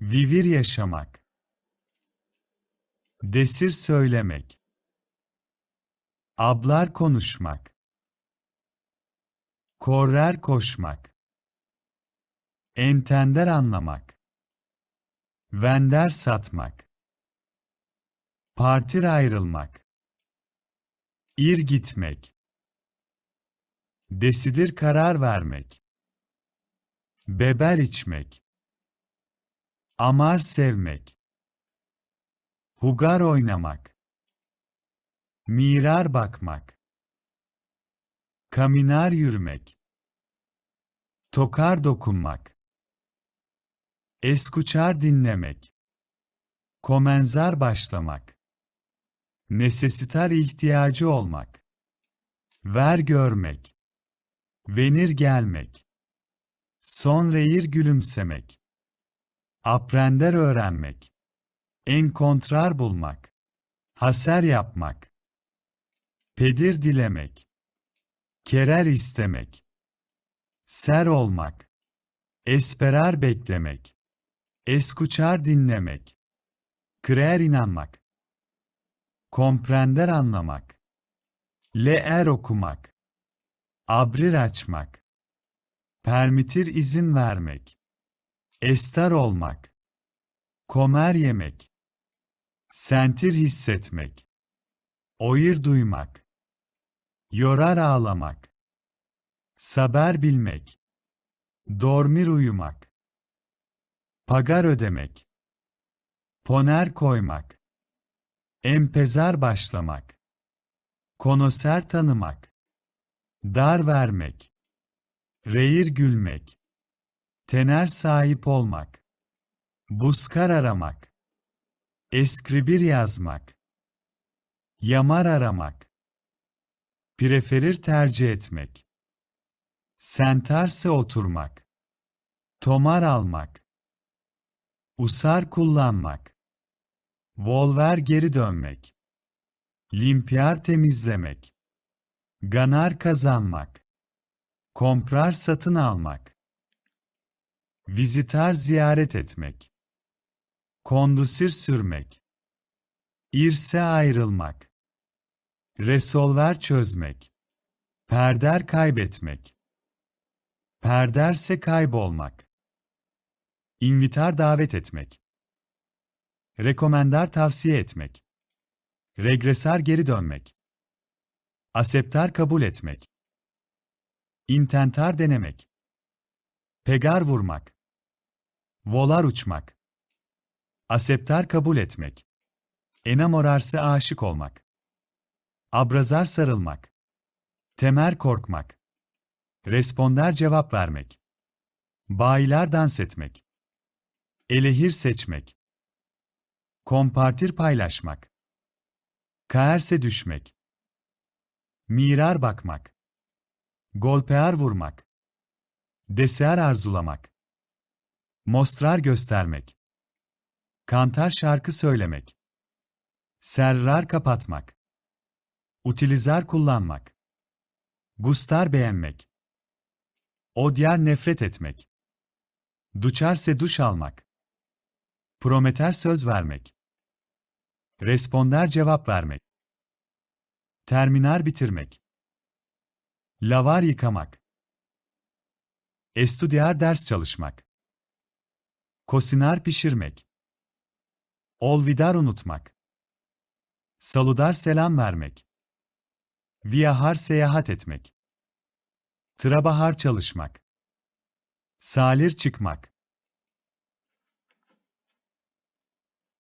Vivir yaşamak. Desir söylemek. Ablar konuşmak. Korrer koşmak. Entender anlamak. Vender satmak. Partir ayrılmak. İr gitmek. Desidir karar vermek. Beber içmek. Amar sevmek. Hugar oynamak. Mirar bakmak. Kaminar yürümek. Tokar dokunmak. Eskuçar dinlemek. Komenzar başlamak. Nesesitar ihtiyacı olmak. Ver görmek. Venir gelmek. Sonrayır gülümsemek. Aprender öğrenmek. Enkontrar bulmak. Haser yapmak. Pedir dilemek. Kerer istemek. Ser olmak. Esperar beklemek. Eskuçar dinlemek. Kreer inanmak. Komprender anlamak. Leer okumak. Abrir açmak. Permitir izin vermek. Ester olmak. Komer yemek. Sentir hissetmek. Oyır duymak. Yorar ağlamak. Saber bilmek. Dormir uyumak. Pagar ödemek. Poner koymak. Empezar başlamak. Konoser tanımak. Dar vermek. Reir gülmek. Tener sahip olmak. Buskar aramak. Eskribir yazmak. Yamar aramak. Preferir tercih etmek. Sentarse oturmak. Tomar almak. Usar kullanmak. Volver geri dönmek. Limpiyar temizlemek. Ganar kazanmak. Komprar satın almak. Vizitar ziyaret etmek. Kondusir sürmek. İrse ayrılmak. Resolver çözmek. Perder kaybetmek. Perderse kaybolmak. İnvitar davet etmek. Rekomendar tavsiye etmek. Regresar geri dönmek. Aseptar kabul etmek. İntentar denemek. Pegar vurmak. Volar uçmak. Aseptar kabul etmek. Enamorarse aşık olmak. Abrazar sarılmak. Temer korkmak. Responder cevap vermek. Bayiler dans etmek. Elehir seçmek. Kompartir paylaşmak. Kaerse düşmek. Mirar bakmak. Golpear vurmak. Desear arzulamak. Mostrar göstermek. Kantar şarkı söylemek. Serrar kapatmak. Utilizar kullanmak. Gustar beğenmek. Odyar nefret etmek. Duçarse duş almak. Prometer söz vermek. Responder cevap vermek. Terminar bitirmek. Lavar yıkamak. Estudiar ders çalışmak. Kosinar pişirmek. Olvidar unutmak. Saludar selam vermek. Viyahar seyahat etmek. Trabahar çalışmak. Salir çıkmak.